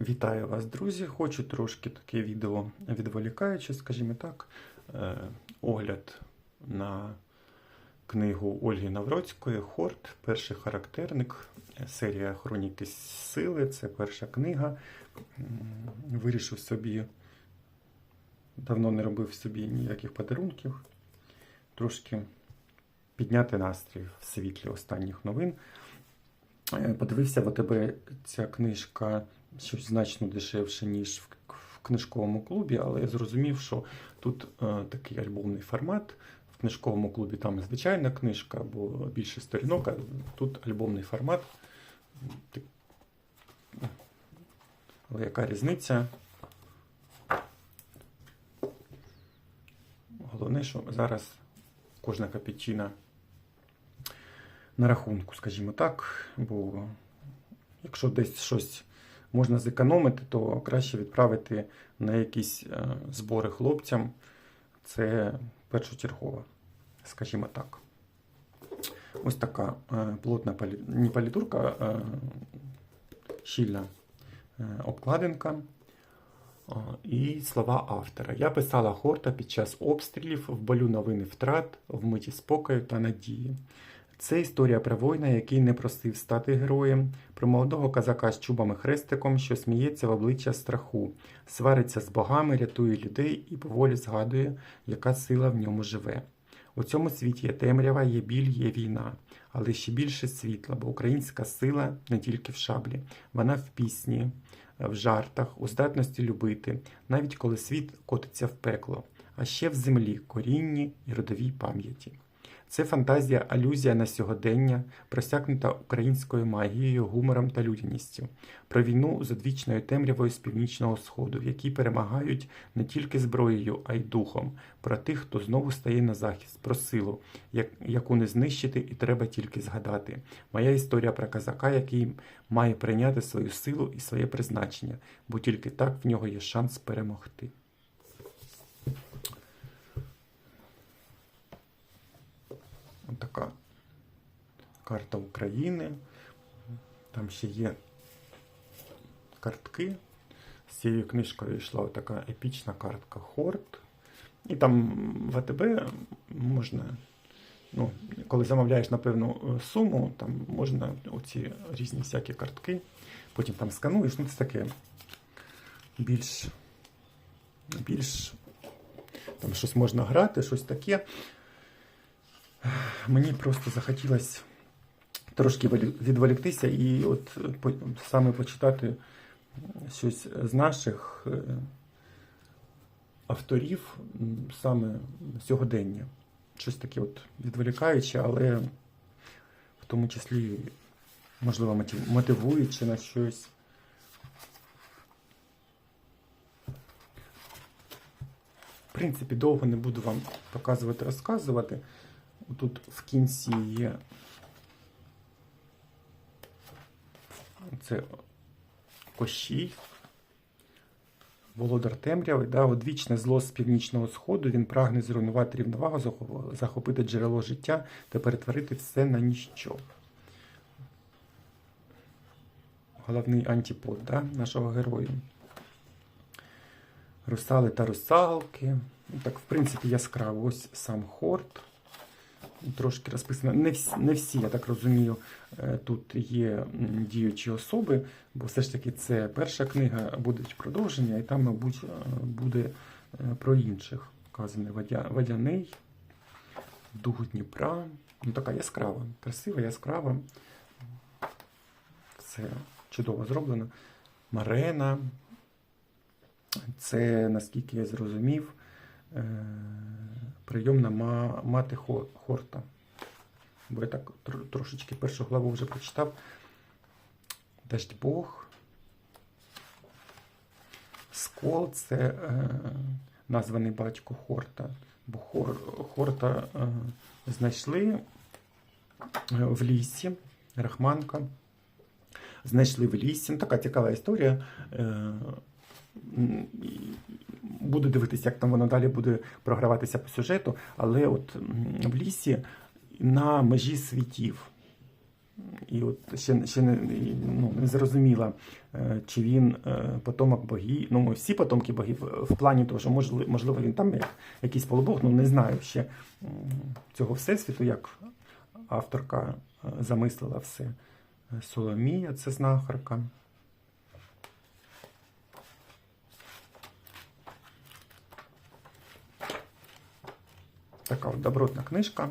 Вітаю вас, друзі! Хочу трошки таке відео відволікаючи, скажімо так, е, огляд на книгу Ольги Навроцької Хорт, перший характерник, серія Хроніки Сили. Це перша книга. Вирішив собі, давно не робив собі ніяких подарунків, трошки підняти настрій в світлі останніх новин. Е, Подивився в АТБ ця книжка щось значно дешевше, ніж в, книжковому клубі, але я зрозумів, що тут е, такий альбомний формат. В книжковому клубі там звичайна книжка або більше сторінок, а тут альбомний формат. Але яка різниця? Головне, що зараз кожна капітчина на рахунку, скажімо так. Бо якщо десь щось можна зекономити, то краще відправити на якісь е, збори хлопцям. Це першочергово, скажімо так. Ось така е, плотна не палітурка, а щільна е, обкладинка. І слова автора. Я писала хорта під час обстрілів, в болю новини втрат, в миті спокою та надії. Це історія про воїна, який не просив стати героєм, про молодого казака з чубами хрестиком, що сміється в обличчя страху, свариться з богами, рятує людей і поволі згадує, яка сила в ньому живе. У цьому світі є темрява, є біль, є війна, але ще більше світла, бо українська сила не тільки в шаблі, вона в пісні, в жартах, у здатності любити, навіть коли світ котиться в пекло, а ще в землі, корінні і родовій пам'яті. Це фантазія, алюзія на сьогодення, просякнута українською магією, гумором та людяністю, про війну з одвічною темрявою з північного сходу, в якій перемагають не тільки зброєю, а й духом, про тих, хто знову стає на захист, про силу, як- яку не знищити і треба тільки згадати. Моя історія про казака, який має прийняти свою силу і своє призначення, бо тільки так в нього є шанс перемогти. Ось така карта України. Там ще є картки. З цією книжкою йшла така епічна картка Хорт. І там в АТБ можна, ну, коли замовляєш на певну е, суму, там можна оці різні всякі картки. Потім там скануєш. Ну, це таке більш, більш там щось можна грати, щось таке. Мені просто захотілося трошки відволіктися і от е, саме почитати щось з наших е, авторів саме сьогодення. Щось таке от відволікаюче, але в тому числі, можливо, мотив- мотивуючи на щось. В принципі, довго не буду вам показувати, розказувати. Тут в кінці є це Кощій, Володар Темряви, да, одвічне зло з північного сходу. Він прагне зруйнувати рівновагу, захопити джерело життя та перетворити все на ніщо. Головний антипод да, нашого героя. Русали та русалки. Так, в принципі, яскраво. Ось сам хорт. Трошки розписано. Не всі, не всі, я так розумію, е, тут є діючі особи, бо все ж таки це перша книга, будуть продовження, і там, мабуть, е, буде е, про інших. Вказаний Водяний, Дух Дніпра. Ну, така яскрава, красива, яскрава. Все чудово зроблено. Марена. Це, наскільки я зрозумів, прийомна мати Хорта. Бо я так трошечки першу главу вже прочитав. Дождь Бог. Скол це е, названий батько Хорта. Бо Хор, Хорта е, знайшли е, в лісі, Рахманка. Знайшли в лісі. Ну, така цікава історія. Е, Буду дивитися, як там воно далі буде програватися по сюжету, але от в лісі на межі світів. І от ще, ще не, ну, не зрозуміла, е, чи він е, потомок богів. Ну, всі потомки богів е, в плані того, що можливо, він там як, якийсь полубог, ну не знаю ще цього всесвіту, як авторка замислила все. Соломія це знахарка. Така от добротна книжка.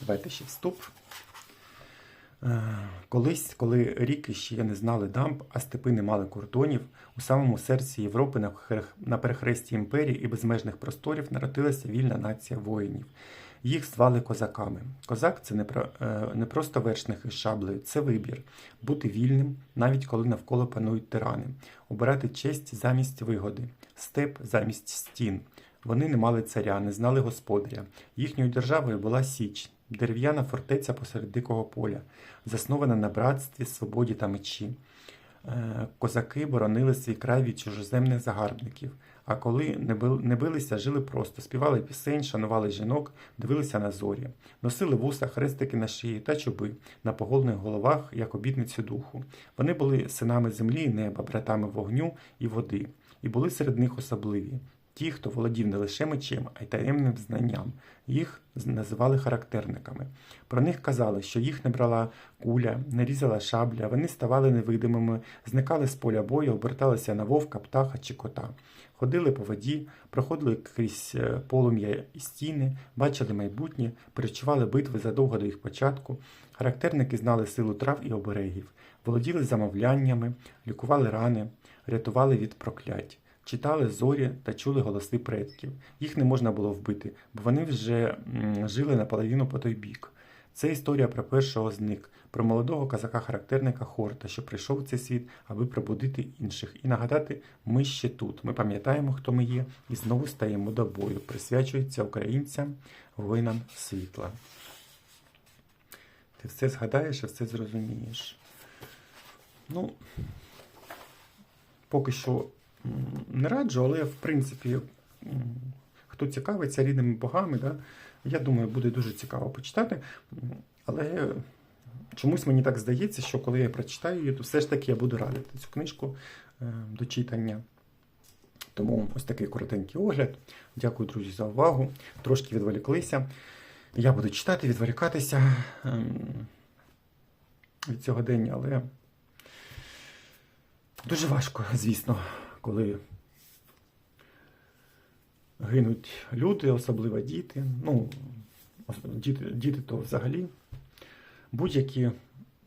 Давайте ще вступ. Е, Колись, коли ріки ще не знали дамб, а степи не мали кордонів, у самому серці Європи на перехресті імперії і безмежних просторів народилася вільна нація воїнів. Їх звали козаками. Козак це не, про, е, не просто вершник із шаблею, це вибір. Бути вільним, навіть коли навколо панують тирани, обирати честь замість вигоди, степ замість стін. Вони не мали царя, не знали господаря. Їхньою державою була Січ, дерев'яна фортеця посеред дикого поля, заснована на братстві, свободі та мечі. Е, Козаки боронили свій край від чужоземних загарбників. А коли не не билися, жили просто, співали пісень, шанували жінок, дивилися на зорі, носили вуса, хрестики на шиї та чуби на поголених головах, як обітницю духу. Вони були синами землі і неба, братами вогню і води, і були серед них особливі. Ті, хто володів не лише мечем, а й таємним знанням. Їх називали характерниками. Про них казали, що їх не брала куля, не різала шабля, вони ставали невидимими, зникали з поля бою, оберталися на вовка, птаха чи кота. Ходили по воді, проходили крізь е, полум'я і стіни, бачили майбутнє, перечували битви задовго до їх початку. Характерники знали силу трав і оберегів, володіли замовляннями, лікували рани, рятували від проклять. Читали зорі та чули голоси предків. Їх не можна було вбити, бо вони вже жили наполовину по той бік. Це історія про першого з них, про молодого казака-характерника Хорта, що прийшов у цей світ, аби пробудити інших і нагадати, ми ще тут. Ми пам'ятаємо, хто ми є, і знову стаємо до бою. Присвячується українцям, воїнам світла. Ти все згадаєш і все зрозумієш. Ну, поки що не раджу, але в принципі, хто цікавиться рідними богами, да, я думаю, буде дуже цікаво почитати. Але чомусь мені так здається, що коли я прочитаю її, то все ж таки я буду радити цю книжку е, до читання. Тому ось такий коротенький огляд. Дякую, друзі, за увагу. Трошки відволіклися. Я буду читати, відволікатися ем, від цього дня, але дуже важко, звісно, коли гинуть люди, особливо діти. Ну, діти, діти то взагалі. Будь-які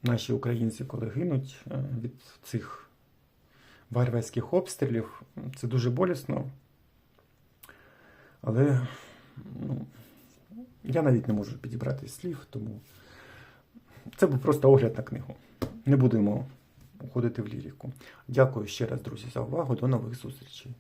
наші українці, коли гинуть е, від цих варварських обстрілів, це дуже болісно. Але ну, я навіть не можу підібрати слів, тому це був просто огляд на книгу. Не будемо уходити в ліріку. Дякую ще раз, друзі, за увагу. До нових зустрічей.